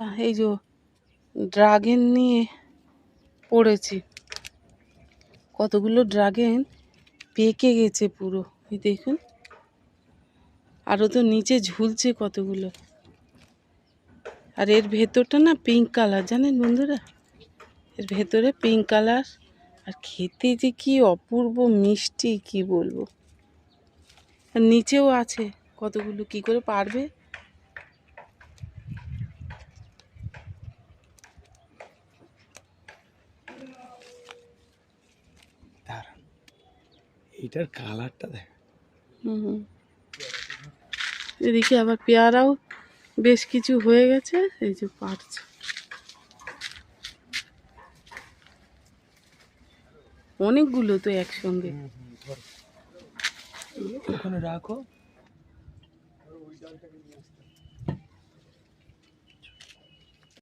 এই যে ড্রাগন নিয়ে পড়েছি। কতগুলো ড্রাগন পেকে গেছে পুরো, এই দেখুন। আরও তো নিচে ঝুলছে কতগুলো। আর এর ভেতরটা না পিঙ্ক কালার জানেন বন্ধুরা? এর ভেতরে পিঙ্ক কালার আর খেতে যে কি অপূর্ব মিষ্টি, কি বলব? আর নিচেও আছে কতগুলো, কি করে পারবে? এটার কালারটা দেখ। হুম। এদিকে আবার পেয়ারাও বেশ কিছু হয়ে গেছে এই যে পারছে। অনেকগুলো তো একসঙ্গে। ওখানে রাখো।